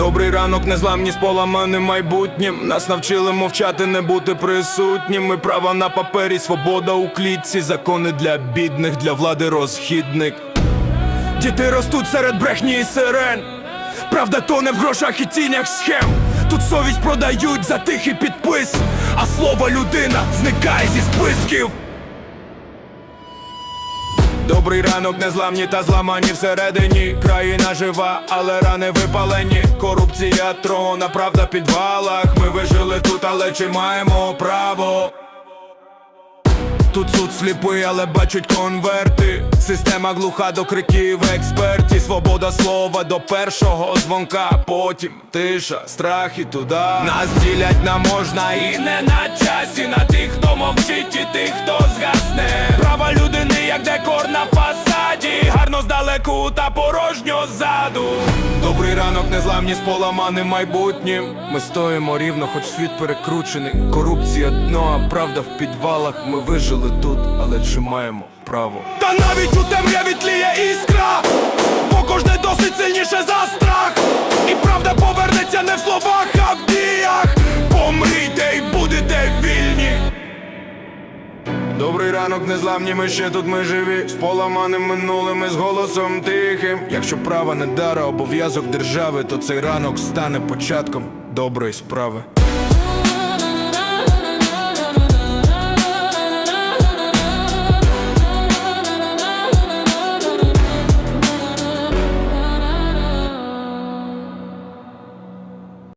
Добрий ранок, незламні з поламаним майбутнім. Нас навчили мовчати, не бути присутніми. Право на папері, свобода у клітці, закони для бідних, для влади розхідник. Діти ростуть серед брехні і сирен. Правда тоне в грошах і тінях схем. Тут совість продають за тихий підпис, а слово людина зникає зі списків. Добрий ранок, незламні та зламані всередині. Країна жива, але рани випалені. Корупція, трона, правда підвалах. Ми вижили тут, але чи маємо право? Тут суд сліпий, але бачать конверти. Система глуха до криків експертів. Свобода слова до першого дзвонка. Потім тиша, страх і туди. Нас ділять на можна і не на часі. На тих, хто мовчить, і тих, хто згасне. Права людини, як декор на фасаді. Здалеку та порожньо ззаду. Добрий ранок, незламні з поламаним майбутнім. Ми стоїмо рівно, хоч світ перекручений. Корупція дно, а правда в підвалах. Ми вижили тут, але чи маємо право? Та навіть у темряві тліє іскра, бо кожне досить сильніше за Добрий ранок, незламні, ми ще тут ми живі. З поламаним минулим і з голосом тихим. Якщо права не дара, обов'язок держави, то цей ранок стане початком доброї справи